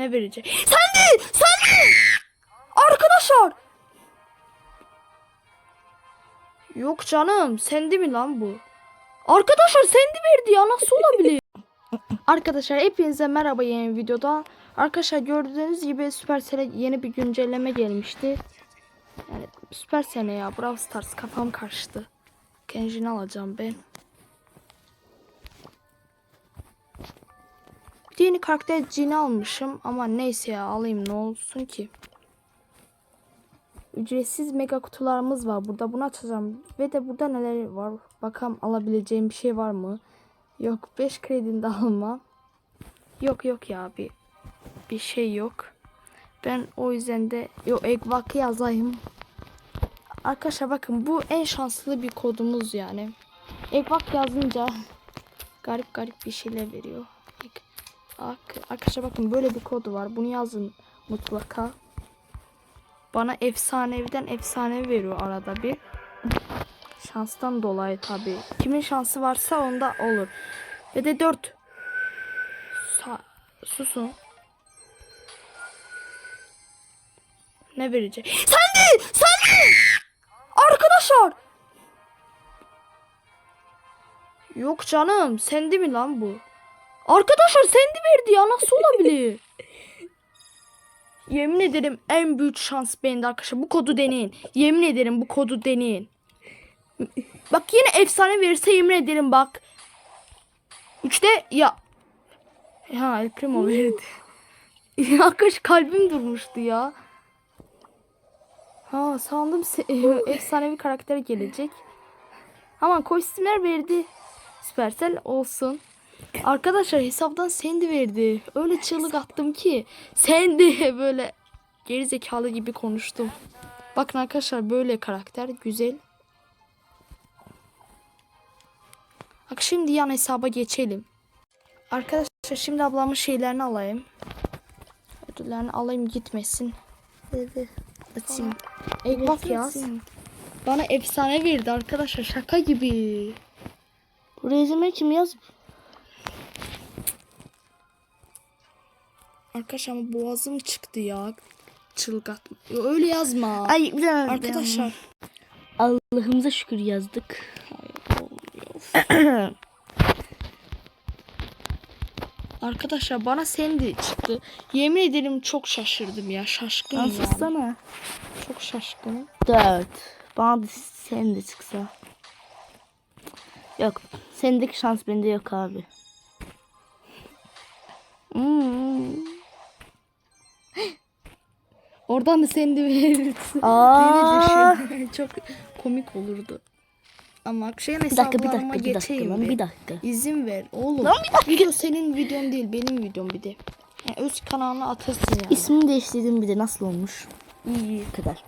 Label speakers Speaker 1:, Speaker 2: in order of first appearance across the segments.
Speaker 1: Ne verecek? Sandy! Sandy! Arkadaşlar! Yok canım. Sandy mi lan bu? Arkadaşlar Sandy verdi ya. Nasıl olabilir? Arkadaşlar hepinize merhaba yeni videoda. Arkadaşlar gördüğünüz gibi Supercell'e yeni bir güncelleme gelmişti. Yani Supercell ne ya? Brawl Stars kafam karıştı. Kenjin alacağım ben. Yeni karakter Jin'i almışım ama neyse ya alayım ne olsun ki. Ücretsiz mega kutularımız var. Burada bunu açacağım. Ve de burada neler var? Bakalım alabileceğim bir şey var mı? Yok 5 kredinde alma. Yok yok ya bir bir şey yok. Ben o yüzden de yok ekvakı yazayım. Arkadaşlar bakın bu en şanslı bir kodumuz yani. Ekvak yazınca garip garip bir şeyler veriyor. Arkadaşlar bakın böyle bir kodu var. Bunu yazın mutlaka. Bana efsaneviden efsane veriyor arada bir. Şanstan dolayı tabi. Kimin şansı varsa onda olur. Ve de 4. susun. Ne verecek? Sandy! Sandy! Arkadaşlar! Yok canım. Sandy mi lan bu? Arkadaşlar Sandy verdi ya. Nasıl olabilir? Yemin ederim en büyük şans bende arkadaşlar. Bu kodu deneyin. Yemin ederim bu kodu deneyin. Bak yine efsane verirse yemin ederim bak. Üçte ya. Ha El Primo verdi. arkadaş kalbim durmuştu ya. Ha sandım efsanevi karakter gelecek. Aman kostümler verdi. Supercell olsun. Arkadaşlar hesaptan Sandy verdi. Öyle çığlık attım ki Sandy böyle geri zekalı gibi konuştum. Bakın arkadaşlar böyle karakter güzel. Bak şimdi yan hesaba geçelim. Arkadaşlar şimdi ablamın şeylerini alayım. Ödüllerini alayım gitmesin.
Speaker 2: Dedi. Açayım.
Speaker 1: Ey bak yaz. Bana efsane verdi arkadaşlar şaka gibi.
Speaker 2: Buraya kim yaz?
Speaker 1: Arkadaşlar ama boğazım çıktı ya. Yo, Öyle yazma.
Speaker 2: Ay bir dakika.
Speaker 1: Arkadaşlar.
Speaker 2: Allah'ımıza şükür yazdık.
Speaker 1: Arkadaşlar bana Sandy çıktı. Yemin ederim çok şaşırdım ya. Şaşkınım yani.
Speaker 2: Yansıtsana.
Speaker 1: Çok şaşkınım.
Speaker 2: Dört. Bana da sen de çıksa. Yok. Sendeki şans bende yok abi. Hmm.
Speaker 1: Oradan da Sandy verirsin.
Speaker 2: Aa.
Speaker 1: Çok komik olurdu. Ama şeyin
Speaker 2: Bir dakika bir dakika bir dakika lan
Speaker 1: bir.
Speaker 2: dakika.
Speaker 1: İzin ver oğlum.
Speaker 2: Lan bir dakika.
Speaker 1: Video senin videon değil benim videom bir de. Yani öz kanalına atırsın yani.
Speaker 2: İsmini değiştirdim bir de nasıl olmuş?
Speaker 1: İyi
Speaker 2: kadar.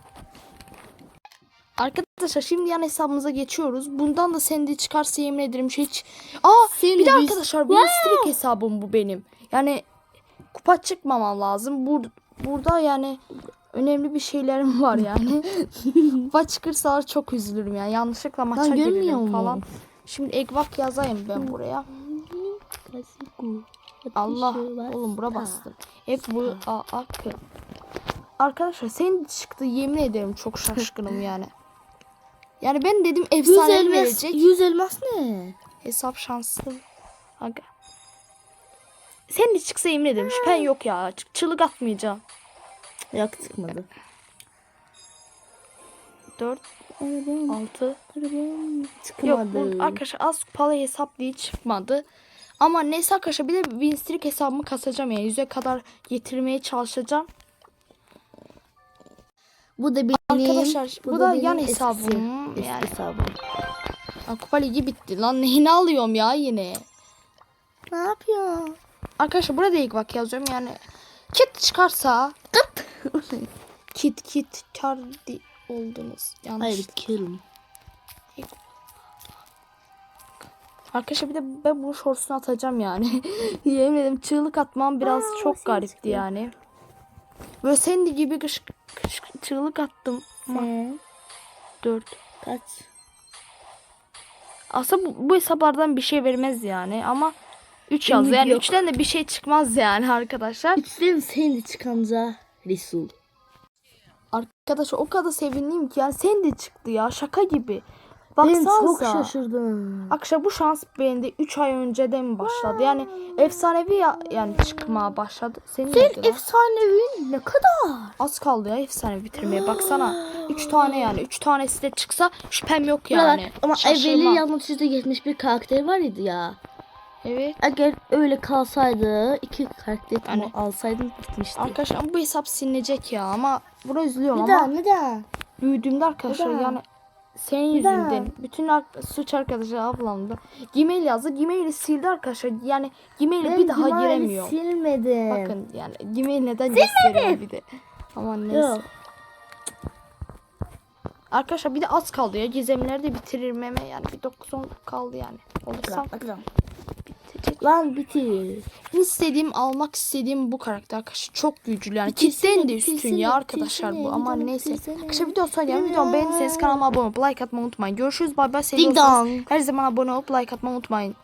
Speaker 1: Arkadaşlar şimdi yan hesabımıza geçiyoruz. Bundan da Sandy çıkarsa yemin ederim şey hiç... Aa
Speaker 2: Sandy
Speaker 1: bir de arkadaşlar bu streak hesabım bu benim. Yani kupa çıkmamam lazım. Bur burada yani önemli bir şeylerim var yani. kupa çıkırsa çok üzülürüm yani. Yanlışlıkla maça girerim
Speaker 2: mu?
Speaker 1: falan. Şimdi egvak yazayım ben buraya. Allah oğlum bura bastım. Hep bu akı. Arkadaşlar senin çıktı yemin ederim çok şaşkınım yani. Yani ben dedim efsane
Speaker 2: elmas,
Speaker 1: verecek.
Speaker 2: yüz elmas ne?
Speaker 1: Hesap şanslı. Aga. Senin de çıksa yemin ederim şüphen yok ya. Çığlık atmayacağım.
Speaker 2: Yok çıkmadı.
Speaker 1: 4,
Speaker 2: Arabam,
Speaker 1: 6.
Speaker 2: arabam
Speaker 1: Yok
Speaker 2: çıkmadı.
Speaker 1: bu arkadaşlar az kupalı hesap diye çıkmadı. Ama neyse arkadaşlar bir de Winstreak hesabımı kasacağım yani. Yüze kadar getirmeye çalışacağım.
Speaker 2: Bu da benim.
Speaker 1: Arkadaşlar bu, da, yan
Speaker 2: benim
Speaker 1: hesabım.
Speaker 2: Eski
Speaker 1: Yani
Speaker 2: hesabım.
Speaker 1: Aa, Kupa ligi bitti lan. Neyini alıyorum ya yine.
Speaker 2: Ne yapıyor?
Speaker 1: Arkadaşlar burada ilk bak yazıyorum yani. Kit çıkarsa. Kit kit tardi oldunuz. Yanlış.
Speaker 2: Hayır kill.
Speaker 1: Arkadaşlar bir de ben bunu shortsuna atacağım yani. Yemin ederim çığlık atmam biraz
Speaker 2: Aa,
Speaker 1: çok garipti
Speaker 2: çıkıyor.
Speaker 1: yani. Böyle senin gibi kış, kış, çığlık attım.
Speaker 2: He.
Speaker 1: 4.
Speaker 2: Kaç?
Speaker 1: Aslında bu, bu hesaplardan bir şey vermez yani ama 3 yazdı.
Speaker 2: Ümit
Speaker 1: Yani
Speaker 2: yok.
Speaker 1: 3'ten de bir şey çıkmaz yani arkadaşlar.
Speaker 2: Üçten senin de Resul.
Speaker 1: Arkadaşlar o kadar sevindim ki yani sen de çıktı ya şaka gibi.
Speaker 2: Ben
Speaker 1: Baksanıza.
Speaker 2: çok şaşırdım.
Speaker 1: Arkadaşlar bu şans bende 3 ay önceden başladı. Yani efsanevi ya, yani çıkmaya başladı. Senin neydi lan?
Speaker 2: efsanevin ne kadar?
Speaker 1: Az kaldı ya efsane bitirmeye. Baksana. 3 tane yani. 3 tanesi de çıksa şüphem yok
Speaker 2: Yani. Ama
Speaker 1: Şaşırmam.
Speaker 2: evveli yanlış yüzde bir karakteri var idi ya.
Speaker 1: Evet.
Speaker 2: Eğer öyle kalsaydı iki karakteri tamam
Speaker 1: Yani-
Speaker 2: alsaydın bitmişti.
Speaker 1: Arkadaşlar bu hesap silinecek ya ama buna üzülüyorum
Speaker 2: Neden?
Speaker 1: ama
Speaker 2: Neden?
Speaker 1: büyüdüğümde arkadaşlar
Speaker 2: Neden?
Speaker 1: yani senin
Speaker 2: Neden?
Speaker 1: yüzünden bütün suç arkadaşlar ablam da Gmail yazdı. Gmail'i sildi arkadaşlar. Yani Gmail'e bir daha
Speaker 2: Gmail'i
Speaker 1: giremiyor.
Speaker 2: silmedim.
Speaker 1: Bakın yani Gmail neden gösteriyor bir de. Aman neyse.
Speaker 2: Yok.
Speaker 1: Arkadaşlar bir de az kaldı ya. Gizemleri de bitirirmeme yani bir 9-10 kaldı yani. Olursam bitecek.
Speaker 2: Lan bitir.
Speaker 1: İstediğim almak istediğim bu karakter arkadaşlar çok güçlü yani kitten de üstün
Speaker 2: bitirsene,
Speaker 1: ya arkadaşlar bu
Speaker 2: bitirsene,
Speaker 1: ama neyse.
Speaker 2: bitirsene.
Speaker 1: Arkadaşlar video söyleyeyim videomu beğendiyseniz kanalıma abone olup like atmayı unutmayın. Görüşürüz bay bay seviyorsanız her zaman abone olup like atmayı unutmayın.